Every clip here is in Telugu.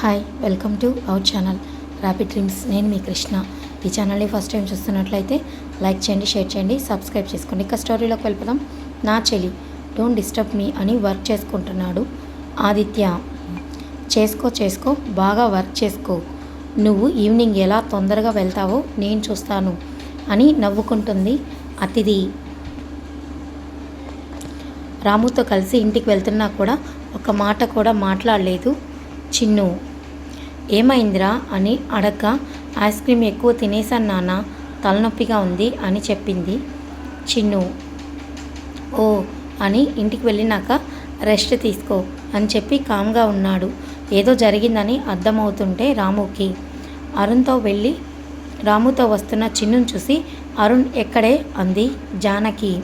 Hi welcome to our channel rapid dreams నేను మీ కృష్ణ. ఈ ఛానల్ని ఫస్ట్ టైం చూస్తున్నట్లయితే లైక్ చేయండి షేర్ చేయండి సబ్స్క్రైబ్ చేసుకోండి ఇక స్టోరీలోకి వెళ్ళిపోదాం. నా చెలి డోంట్ డిస్టర్బ్ మీ అని వర్క్ చేసుకుంటున్నాడు ఆదిత్య. చేసుకో చేసుకో బాగా వర్క్ చేసుకో. నువ్వు ఈవినింగ్ ఎలా తొందరగా వెళ్తావో నేను చూస్తాను అని నవ్వుకుంటుంది అతిథి. రాముతో కలిసి ఇంటికి వెళ్తున్నా కూడా ఒక మాట కూడా మాట్లాడలేదు. చిన్ను. ఏమైందిరా అని అడక్క. ఐస్ క్రీమ్ ఎక్కువ తినేసాను నాన్న తలనొప్పిగా ఉంది అని చెప్పింది చిన్ను. ఓ అని ఇంటికి వెళ్ళినాక రెస్ట్ తీసుకో అని చెప్పి కామ్గా ఉన్నాడు. ఏదో జరిగిందని అర్థమవుతుంటే రాముకి. అరుణ్తో వెళ్ళి రాముతో వస్తున్న చిన్నును చూసి అరుణ్ ఎక్కడే? అంది జానకి.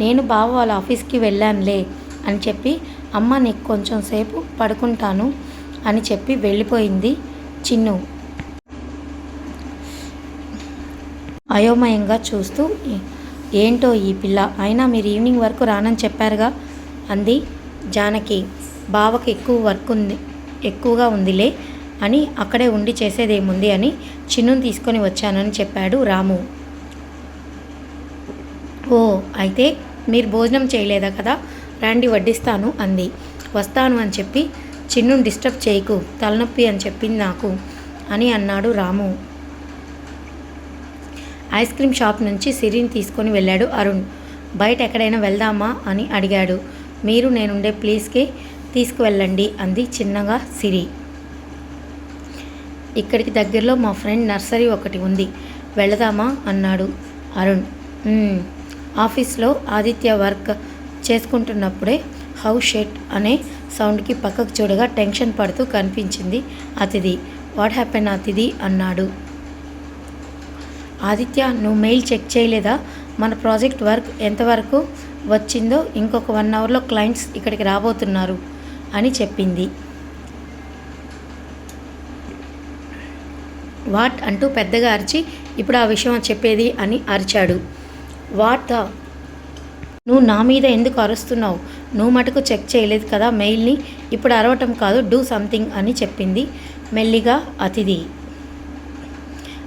నేను బావ వాళ్ళ ఆఫీస్కి వెళ్ళానులే అని చెప్పి అమ్మ నీకు కొంచెం సేపు పడుకుంటాను. అని చెప్పి వెళ్ళిపోయింది చిన్ను. అయోమయంగా చూస్తూ ఏంటో ఈ పిల్ల? అయినా మీరు ఈవినింగ్ వరకు రానని చెప్పారుగా? అంది జానకి. బావకి ఎక్కువ వర్క్ ఉంది ఎక్కువగా ఉందిలే అని అక్కడే ఉండి చేసేదేముంది అని చిన్నుని తీసుకొని వచ్చానని చెప్పాడు రాము. ఓ అయితే మీరు భోజనం చేయలేదా కదా? రండి వడ్డిస్తాను అంది. వస్తాను అని చెప్పి చిన్ను డిస్టర్బ్ చేయకు తలనొప్పి అని చెప్పింది నాకు అని అన్నాడు రాము. ఐస్ క్రీమ్ షాప్ నుంచి సిరిని తీసుకొని వెళ్ళాడు అరుణ్. బయట ఎక్కడైనా వెళ్దామా అని అడిగాడు. మీరు నేనుండే ప్లేస్కి తీసుకువెళ్ళండి అంది చిన్నగా సిరి. ఇక్కడికి దగ్గరలో మా ఫ్రెండ్ నర్సరీ ఒకటి ఉంది వెళదామా అన్నాడు అరుణ్. ఆఫీస్లో ఆదిత్య వర్క్ చేసుకుంటున్నప్పుడే హౌ షెట్ అనే సౌండ్కి పక్కకు చూడగా టెన్షన్ పడుతూ కనిపించింది అతిథి. వాట్ హ్యాపెన్ అతిథి? అన్నాడు. ఆదిత్య నువ్వు మెయిల్ చెక్ చేయలేదా? మన ప్రాజెక్ట్ వర్క్ ఎంతవరకు వచ్చిందో ఇంకొక వన్ అవర్లో క్లయింట్స్ ఇక్కడికి రాబోతున్నారు అని చెప్పింది. వాట్ అంటూ పెద్దగా అరిచి ఇప్పుడు ఆ విషయం చెప్పేది అని అరిచాడు. వాట్ నువ్వు నా మీద ఎందుకు అరుస్తున్నావు? నువ్వు మటుకు చెక్ చేయలేదు కదా మెయిల్ని. ఇప్పుడు అరవటం కాదు డూ సంథింగ్ అని చెప్పింది మెల్లిగా అతిథి.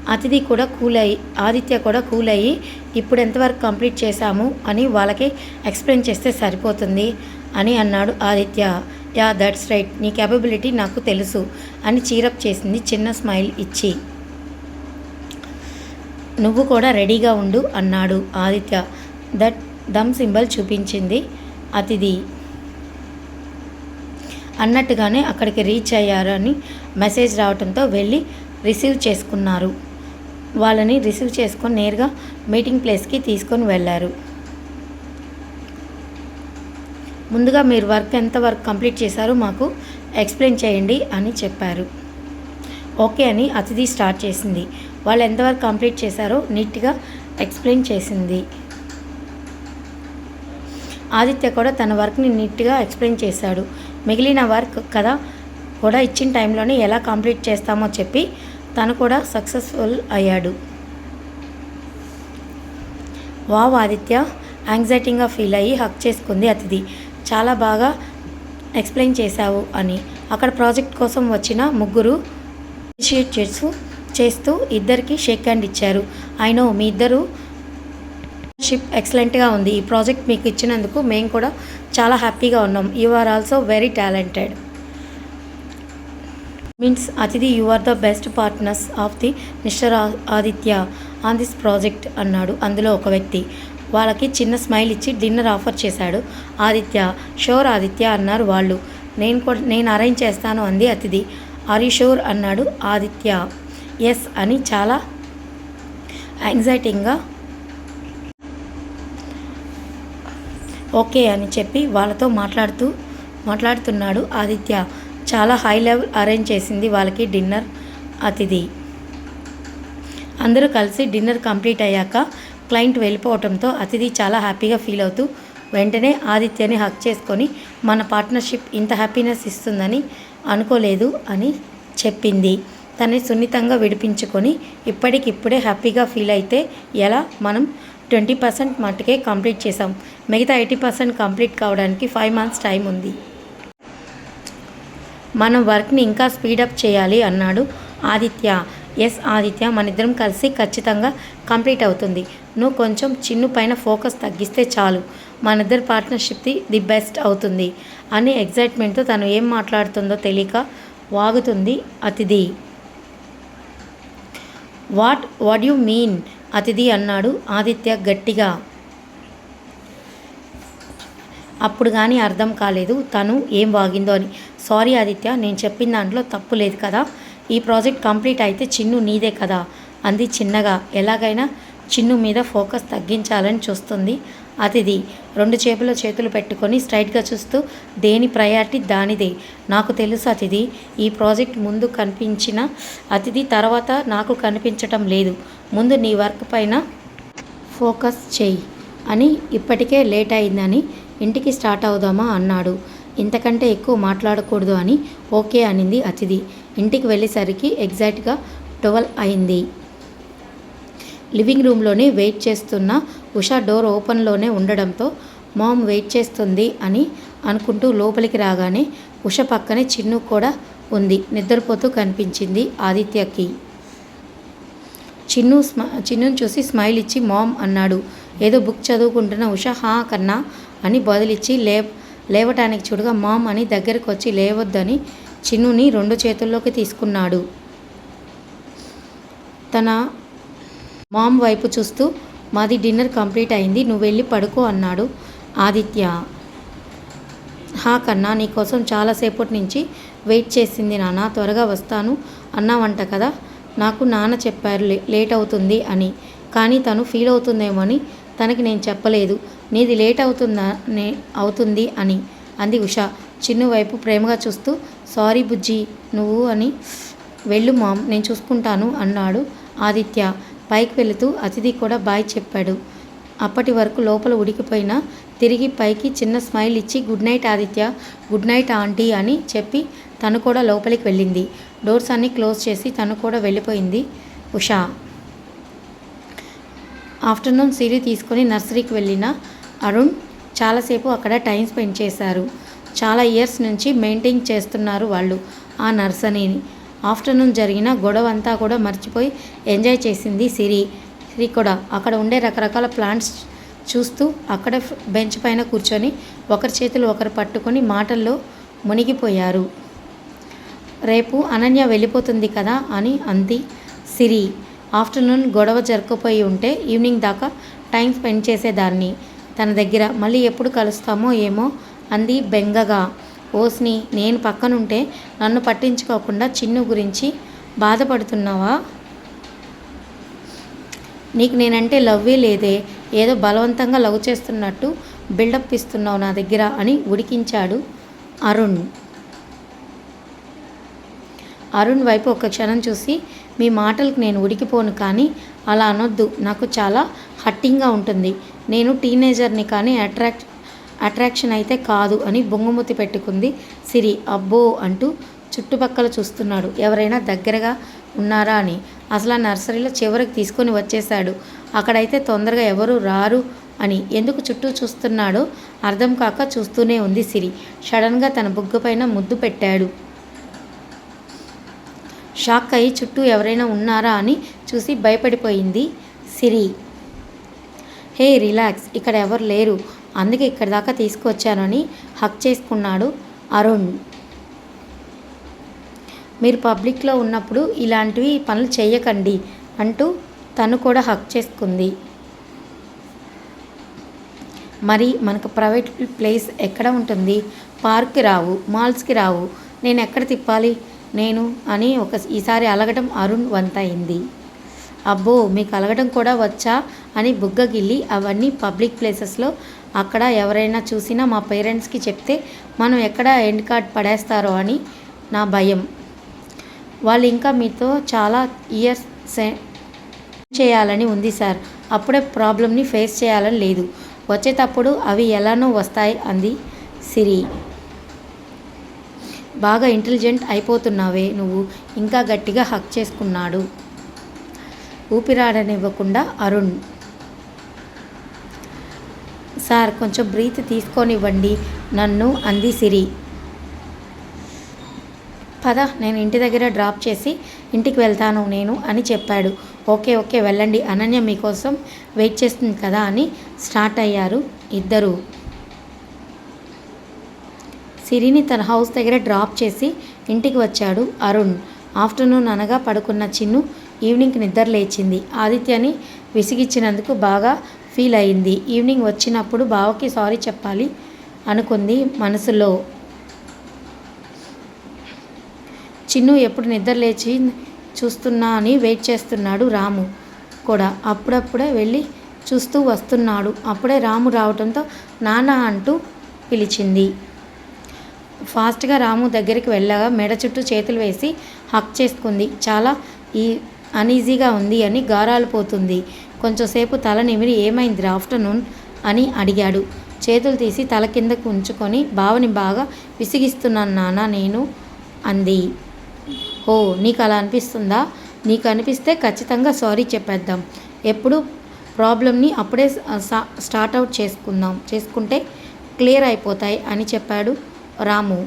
అతిథి కూడా కూల్ అయ్యి ఆదిత్య కూడా కూల్ అయ్యి ఇప్పుడు ఎంతవరకు కంప్లీట్ చేశాము? అని వాళ్ళకి ఎక్స్ప్లెయిన్ చేస్తే సరిపోతుంది అని అన్నాడు ఆదిత్య. Ya that's right. నీ క్యాపబిలిటీ నాకు తెలుసు అని చీరప్ చేసింది చిన్న స్మైల్ ఇచ్చి. నువ్వు కూడా రెడీగా ఉండు అన్నాడు ఆదిత్య. దట్ దమ్ సింబల్ చూపించింది అతిథి. అన్నట్టుగానే అక్కడికి రీచ్ అయ్యారని మెసేజ్ రావడంతో వెళ్ళి రిసీవ్ చేసుకున్నారు. వాళ్ళని రిసీవ్ చేసుకొని నేరుగా మీటింగ్ ప్లేస్కి తీసుకొని వెళ్ళారు. ముందుగా మీరు వర్క్ ఎంత వర్క్ కంప్లీట్ చేశారో మాకు ఎక్స్ప్లెయిన్ చేయండి అని చెప్పారు. ఓకే అని అతిథి స్టార్ట్ చేసింది. వాళ్ళు ఎంతవరకు కంప్లీట్ చేశారో నీట్గా ఎక్స్ప్లెయిన్ చేసింది. ఆదిత్య కూడా తన వర్క్ని నీట్గా ఎక్స్ప్లెయిన్ చేశాడు. మిగిలిన వర్క్ కదా కూడా ఇచ్చిన టైంలోనే ఎలా కంప్లీట్ చేస్తామో చెప్పి తను కూడా సక్సెస్ఫుల్ అయ్యాడు. వావ్ ఆదిత్య! యాంగ్జైటీగా ఫీల్ అయ్యి హక్ చేసుకుంది అతిథి. చాలా బాగా ఎక్స్ప్లెయిన్ చేశావు అని. అక్కడ ప్రాజెక్ట్ కోసం వచ్చిన ముగ్గురు అప్రిషియేట్ చేస్తూ చేస్తూ ఇద్దరికి షేక్ హ్యాండ్ ఇచ్చారు. అయినో మీ ఇద్దరు షిప్ ఎక్సలెంట్గా ఉంది. ఈ ప్రాజెక్ట్ మీకు ఇచ్చినందుకు మేము కూడా చాలా హ్యాపీగా ఉన్నాం. You are also very talented means Athidhi you are the best partners of the mister Aditya on this project అన్నాడు. అందులో ఒక వ్యక్తి వాళ్ళకి చిన్న స్మైల్ ఇచ్చి డిన్నర్ ఆఫర్ చేశాడు. ఆదిత్య షోర్ ఆదిత్య అన్నారు వాళ్ళు. నేను కూడా నేను అరేంజ్ చేస్తాను అంది అతిథి. ఆర్ యూ షోర్ అన్నాడు ఆదిత్య. ఎస్ అని చాలా యాంగ్జైటింగ్గా ఓకే అని చెప్పి వాళ్ళతో మాట్లాడుతూ మాట్లాడుతున్నాడు ఆదిత్య. చాలా హై లెవెల్ అరేంజ్ చేసింది వాళ్ళకి డిన్నర్ అతిథి. అందరూ కలిసి డిన్నర్ కంప్లీట్ అయ్యాక క్లయింట్ వెళ్ళిపోవడంతో అతిథి చాలా హ్యాపీగా ఫీల్ అవుతూ వెంటనే ఆదిత్యని హక్ చేసుకొని మన పార్ట్నర్షిప్ ఇంత హ్యాపీనెస్ ఇస్తుందని అనుకోలేదు అని చెప్పింది. తనని సున్నితంగా విడిపించుకొని ఇప్పటికిప్పుడే హ్యాపీగా ఫీల్ అయితే ఎలా? మనం ట్వంటీ పర్సెంట్ మట్టుకే కంప్లీట్ చేసాం మిగతా ఎయిటీ పర్సెంట్ కంప్లీట్ కావడానికి ఫైవ్ మంత్స్ టైం ఉంది. మనం వర్క్ని ఇంకా స్పీడప్ చేయాలి అన్నాడు ఆదిత్య. ఎస్ ఆదిత్య మన ఇద్దరం కలిసి ఖచ్చితంగా కంప్లీట్ అవుతుంది. నువ్వు కొంచెం చిన్ను పైన ఫోకస్ తగ్గిస్తే చాలు. మన ఇద్దరు పార్ట్నర్షిప్ది ది బెస్ట్ అవుతుంది అని ఎగ్జైట్మెంట్తో తను ఏం మాట్లాడుతుందో తెలియక వాగుతుంది Athidhi. What what you mean? Athidhi అన్నాడు ఆదిత్య గట్టిగా. అప్పుడు కానీ అర్థం కాలేదు తను ఏం వాగిందో అని. సారీ ఆదిత్య నేను చెప్పిన దాంట్లో తప్పు లేదు కదా. ఈ ప్రాజెక్ట్ కంప్లీట్ అయితే చిన్ను నీదే కదా. అంది చిన్నగా. ఎలాగైనా చిన్ను మీద ఫోకస్ తగ్గించాలని చూస్తుంది. అతిథి రెండు చేపల చేతులు పెట్టుకొని స్ట్రైట్గా చూస్తూ దేని ప్రయారిటీ దానిదే. నాకు తెలుసు అతిథి ఈ ప్రాజెక్ట్ ముందు కనిపించిన అతిథి తర్వాత నాకు కనిపించటం లేదు. ముందు నీ వర్క్ పైన ఫోకస్ చేయి అని ఇప్పటికే లేట్ అయిందని ఇంటికి స్టార్ట్ అవుదామా అన్నాడు. ఇంతకంటే ఎక్కువ మాట్లాడకూడదు అని ఓకే అనింది అతిథి. ఇంటికి వెళ్ళేసరికి ఎగ్జాక్ట్గా ట్వెల్వ్ అయింది. లివింగ్ రూమ్లోనే వెయిట్ చేస్తున్న ఉషా డోర్ ఓపెన్లోనే ఉండడంతో మామ్ వెయిట్ చేస్తుంది అని అనుకుంటూ లోపలికి రాగానే ఉష పక్కనే చిన్ను కూడా ఉంది నిద్రపోతూ కనిపించింది ఆదిత్యకి. చిన్ను స్మ చిన్నుని చూసి స్మైల్ ఇచ్చి మామ్ అన్నాడు. ఏదో బుక్ చదువుకుంటున్న ఉష హా కన్నా అని బదులిచ్చి లే లేవటానికి చూడగా మామ్ అని దగ్గరకు వచ్చి లేవద్దని చిన్నుని రెండు చేతుల్లోకి తీసుకున్నాడు. తన మామ్ వైపు చూస్తూ మాది డిన్నర్ కంప్లీట్ అయింది నువ్వు వెళ్ళి పడుకో అన్నాడు ఆదిత్య. హా కన్నా నీకోసం చాలాసేపటి నుంచి వెయిట్ చేసింది నాన్న త్వరగా వస్తాను అన్నావంట కదా నాకు నాన్న చెప్పారు లే లేట్ అవుతుంది అని. కానీ తను ఫీల్ అవుతుందేమో అని తనకి నేను చెప్పలేదు. నీది లేట్ అవుతుందా నే అవుతుంది అని అంది ఉష. చిన్ను వైపు ప్రేమగా చూస్తూ సారీ బుజ్జి నువ్వు అని. వెళ్ళు మామ్ నేను చూసుకుంటాను అన్నాడు ఆదిత్య. పైకి వెళుతూ అతిథి కూడా బాయ్ చెప్పాడు. అప్పటి వరకు లోపల ఉడికిపోయినా తిరిగి పైకి చిన్న స్మైల్ ఇచ్చి good night Aditya good night aunty అని చెప్పి తను కూడా లోపలికి వెళ్ళింది. డోర్స్ అన్నీ క్లోజ్ చేసి తను కూడా వెళ్ళిపోయింది. ఉషా. ఆఫ్టర్నూన్ సిరి తీసుకొని నర్సరీకి వెళ్ళిన అరుణ్ చాలాసేపు అక్కడ టైం స్పెండ్ చేశారు. చాలా ఇయర్స్ నుంచి మెయింటైన్ చేస్తున్నారు వాళ్ళు ఆ నర్సరీని. ఆఫ్టర్నూన్ జరిగిన గొడవ అంతా కూడా మర్చిపోయి ఎంజాయ్ చేసింది సిరి. సిరి కూడా అక్కడ ఉండే రకరకాల ప్లాంట్స్ చూస్తూ అక్కడ బెంచ్ పైన కూర్చొని ఒకరి చేతులు ఒకరు పట్టుకొని మాటల్లో మునిగిపోయారు. రేపు అనన్య వెళ్ళిపోతుంది కదా అని అంది సిరి. ఆఫ్టర్నూన్ గొడవ జరగకపోయి ఉంటే ఈవినింగ్ దాకా టైం స్పెండ్ చేసేదాన్ని. తన దగ్గర మళ్ళీ ఎప్పుడు కలుస్తామో ఏమో అంది బెంగగా. ఓస్ని నేను పక్కనుంటే నన్ను పట్టించుకోకుండా చిన్ను గురించి బాధపడుతున్నావా? నీకు నేనంటే లవ్వే లేదే ఏదో బలవంతంగా లవ్ చేస్తున్నట్టు బిల్డప్ ఇస్తున్నావు నా దగ్గర అని ఉడికించాడు అరుణ్. అరుణ్ వైపు ఒక క్షణం చూసి మీ మాటలకు నేను ఉడికిపోను కానీ అలా అనొద్దు నాకు చాలా హట్టింగ్గా ఉంటుంది. నేను టీనేజర్ని కానీ అట్రాక్ట్ అట్రాక్షన్ అయితే కాదు అని బొంగుమూతి పెట్టుకుంది సిరి. అబ్బో అంటూ చుట్టుపక్కల చూస్తున్నాడు. ఎవరైనా దగ్గరగా ఉన్నారా అని. అసలు ఆ నర్సరీలో చివరికి తీసుకొని వచ్చేశాడు. అక్కడైతే తొందరగా ఎవరు రారు అని. ఎందుకు చుట్టూ చూస్తున్నాడో అర్థం కాక చూస్తూనే ఉంది సిరి. సడన్గా తన బుగ్గ పైన ముద్దు పెట్టాడు. షాక్ అయ్యి చుట్టూ ఎవరైనా ఉన్నారా అని చూసి భయపడిపోయింది సిరి. హే రిలాక్స్. ఇక్కడ ఎవరు లేరు. అందుకే ఇక్కడి దాకా తీసుకొచ్చానని హక్ చేసుకున్నాడు అరుణ్. మీరు పబ్లిక్లో ఉన్నప్పుడు ఇలాంటివి పనులు చేయకండి అంటూ తను కూడా హక్ చేసుకుంది. మరి మనకు ప్రైవేట్ ప్లేస్ ఎక్కడ ఉంటుంది? పార్క్కి రావు మాల్స్కి రావు. నేను ఎక్కడ తిప్పాలి? నేను అని ఒక ఈసారి అలగటం అరుణ్ వంతయింది. అబ్బో మీకు అలగడం కూడా వచ్చా? అని బుగ్గగిల్లి అవన్నీ పబ్లిక్ ప్లేసెస్లో అక్కడ ఎవరైనా చూసినా మా పేరెంట్స్కి చెప్తే మనం ఎక్కడ ఎండ్ కార్డ్ పడేస్తారో అని నా భయం. వాళ్ళు ఇంకా మీతో చాలా ఇయర్స్ చేయాలని ఉంది సార్. అప్పుడే ప్రాబ్లమ్ని ఫేస్ చేయాలని లేదు. వచ్చేటప్పుడు అవి ఎలానో వస్తాయి అంది సిరి. బాగా ఇంటెలిజెంట్ అయిపోతున్నావే నువ్వు. ఇంకా గట్టిగా హక్ చేసుకున్నాడు. ఊపిరాడనివ్వకుండా అరుణ్. సార్ కొంచెం బ్రీత్ తీసుకొనివ్వండి. నన్ను అంది సిరి. పద నేను ఇంటి దగ్గర డ్రాప్ చేసి ఇంటికి వెళ్తాను నేను అని చెప్పాడు. ఓకే ఓకే వెళ్ళండి. అనన్య మీకోసం వెయిట్ చేస్తుంది కదా అని స్టార్ట్ అయ్యారు ఇద్దరు. సిరిని తన హౌస్ దగ్గర డ్రాప్ చేసి ఇంటికి వచ్చాడు అరుణ్. ఆఫ్టర్నూన్ అనగా పడుకున్న చిన్ను ఈవినింగ్ నిద్ర లేచింది. ఆదిత్యని విసిగిచ్చినందుకు బాగా ఫీల్ అయింది. ఈవినింగ్ వచ్చినప్పుడు బావకి సారీ చెప్పాలి అనుకుంది మనసులో. చిన్ను ఎప్పుడు నిద్ర లేచి చూస్తున్నా అని వెయిట్ చేస్తున్నాడు రాము కూడా. అప్పుడప్పుడే వెళ్ళి చూస్తూ వస్తున్నాడు. అప్పుడే రాము రావడంతో నాన్న అంటూ పిలిచింది. ఫాస్ట్గా రాము దగ్గరికి వెళ్ళగా మెడ చుట్టూ చేతులు వేసి హక్ చేసుకుంది. చాలా ఈ అనీజీగా ఉంది అని గారాలు పోతుంది కొంచెంసేపు తల నిమిరి ఏమైంది ఆఫ్టర్నూన్ అని అడిగాడు. చేతులు తీసి తల కిందకు ఉంచుకొని బావని బాగా విసిగిస్తున్నాను నాన్న నేను అంది. ఓ నీకు అలా అనిపిస్తుందా? నీకు అనిపిస్తే ఖచ్చితంగా సారీ చెప్పేద్దాం. ఎప్పుడు? ప్రాబ్లమ్ని అప్పుడే స్టార్ట్ అవుట్ చేసుకుందాం. చేసుకుంటే క్లియర్ అయిపోతాయి అని చెప్పాడు రాము.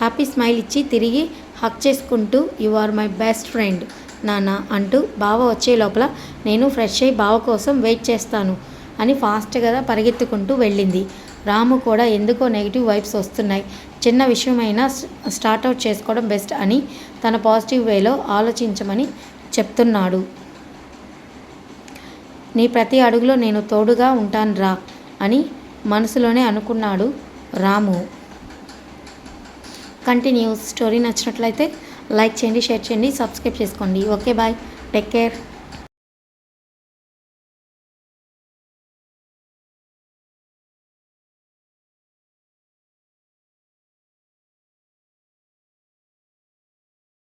హ్యాపీ స్మైల్ ఇచ్చి తిరిగి హక్ చేసుకుంటూ you are my best friend నాన్న అంటూ బావ వచ్చే లోపల నేను ఫ్రెష్ అయ్యి బావ కోసం వెయిట్ చేస్తాను అని ఫాస్ట్గా పరిగెత్తుకుంటూ వెళ్ళింది. రాము కూడా ఎందుకో నెగిటివ్ వైబ్స్ వస్తున్నాయి. చిన్న విషయమైనా స్టార్ట్ అవుట్ చేసుకోవడం బెస్ట్ అని తన పాజిటివ్ వేలో ఆలోచించమని చెప్తున్నాడు. నీ ప్రతి అడుగులో నేను తోడుగా ఉంటాను రా అని మనసులోనే అనుకున్నాడు రాము. కంటిన్యూస్ స్టోరీ నచ్చినట్లయితే లైక్ చేయండి షేర్ చేయండి సబ్స్క్రైబ్ చేసుకోండి. Okay bye. Take care.